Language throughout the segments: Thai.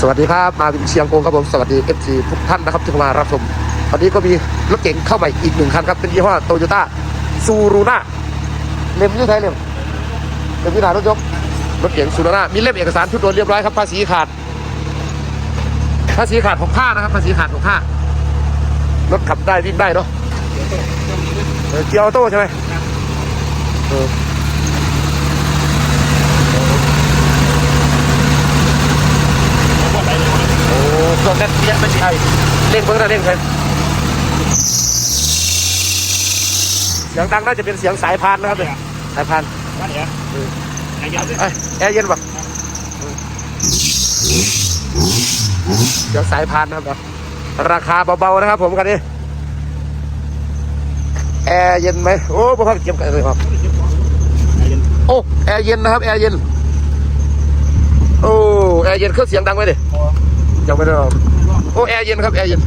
สวัสดีครับมาวินเชียงโกงครับผมสวัสดีเอฟซีทุกท่านนะครับที่มารับชมวันนี้ก็มีรถเก๋งเข้าใหม่อีกหนึ่งคันครับเป็นยี่ห้อโตโยต้าซูรูน่าเล่มยี่ไทยเล่มเล่มที่ไหนรถยกรถเก๋งซูรูน่ามีเล่มเอกสารชุดโดนเรียบร้อยครับภาษีขาด ภาษีขาดหกห้านะครับภาษีขาดหกห้ารถขับได้วิ่งได้เนาะเกียร์ออโต้ใช่ไหมเออ โเครื่องแน่นเปี้ยไม่ใช่เร่งเพิ่งนเร่งเลยเสียงดังน่าจะเป็นเสียงสายพานนะครับเนี่ยสายพานว่าเดี๋ยวไอ้เยวสิเอ้ยแอร์เย็นปะเสียงสายพานนะครับ ราคาเบาๆนะครับผมกันนี้ แอร์เย็นไหมโอ้พ่อพักเก็บกันเลยครับโอ้แอร์เย็นนะครับ แอร์เย็น โอ้แอร์เย็นเครื่องเสียงดังไหมดิ ยังไม่ได้ลองโอ้แอร์เย็นครับแอร์เย็น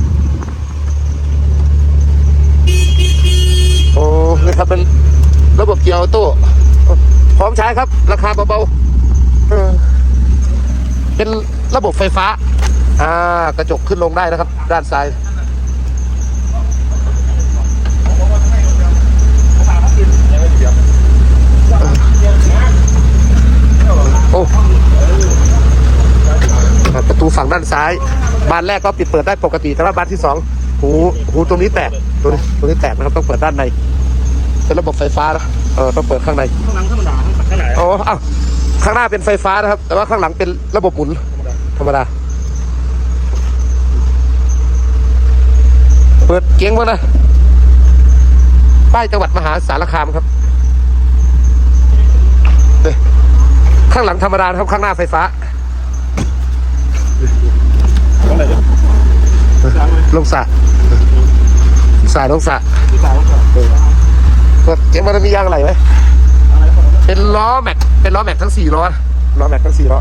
โอ้นี่ครับเป็นระบบเกียร์ออโต้พร้อมใช้ครับ ราคาเบาๆเออเป็นระบบไฟฟ้า อ่ากระจกขึ้นลงได้นะครับ ด้านซ้าย โอ้ประตู ฝั่งด้านซ้าย บานแรกก็ปิดเปิดได้ปกติแต่ว่าบานที่สองหูหูตรงนี้แตกตรงนี้ตรงนี้แตกนะครับต้องเปิดด้านในเป็นระบบไฟฟ้านะเออต้องเปิดข้างในข้างหลังธรรมดาข้างหลังข้างไหนโอ้เอ้าข้างหน้าเป็นไฟฟ้านะครับ แต่ว่าข้างหลังเป็นระบบหมุนธรรมดา เปิดเกียงบ้างนะป้ายจังหวัดมหาสารคามครับนี่ข้างหลังธรรมดานะครับข้างหน้าไฟฟ้า ข้างไหนจะล้างไหมลงสระสายลงสระดีกว่าแล้วก็เปิดเกียงมันมียางอะไรไหมอะไรก่อนเป็นล้อแม็กเป็นล้อแม็กทั้งสี่ล้อนะล้อแม็กทั้งสี่ล้อ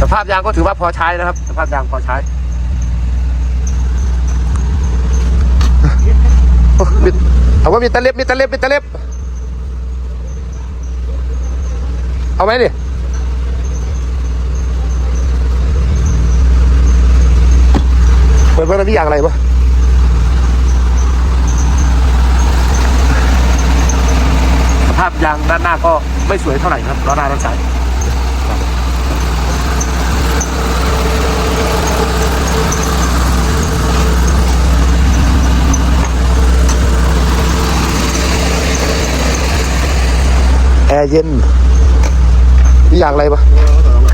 สภาพยางก็ถือว่าพอใช้นะครับ สภาพยางพอใช้โอ้มีเอาว่ามีตะเล็บมีตะเล็บมีตะเล็บ เอาไหมดิเปิดเบอร์มีอย่างอะไรปะสภาพยางด้านหน้าก็ไม่สวยเท่าไหร่ครับล้อหน้าด้านซ้ายแอร์เย็น มียางอะไรปะ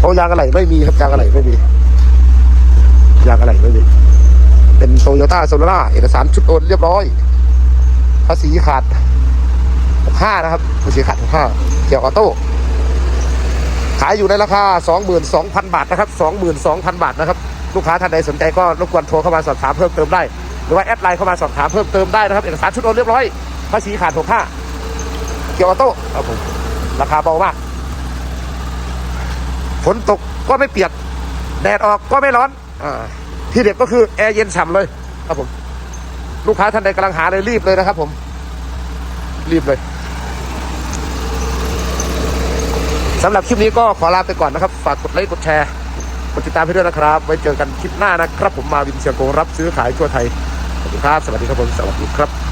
โอ้ยางอะไรไม่มีครับยางอะไรไม่มียางอะไรไม่มี เป็นโตโยต้าโซล่าเอกสารชุดโอนเรียบร้อยภาษีขาด65นะครับภาษีขาด65เกี่ยวออโต้ขายอยู่ในราคา 22,000 บาทนะครับ 22,000 บาทนะครับ ลูกค้าท่านใดสนใจก็รบกวนโทรเข้ามาสอบถามเพิ่มเติมได้ หรือว่าแอดไลน์เข้ามาสอบถามเพิ่มเติมได้นะครับ เอกสารชุดโอนเรียบร้อยภาษีขาด65เกี่ยวออโต้ครับผมราคาเบามาก ฝนตกก็ไม่เปียกแดดออกก็ไม่ร้อนอที่เด็ดก็คือแอร์เย็นฉ่ำเลย ครับผม ลูกค้าท่านใดกำลังหาเลยรีบเลยนะครับ ผม รีบเลยสำหรับคลิปนี้ก็ขอลาไปก่อนนะครับ ฝากกดไลค์กดแชร์กดติดตามให้ด้วยนะครับ ไว้เจอกันคลิปหน้านะครับ ผมมาวินเชียงโกงรับซื้อขายทั่วไทย สวัสดีครับ สวัสดีครับผม สวัสดีครับ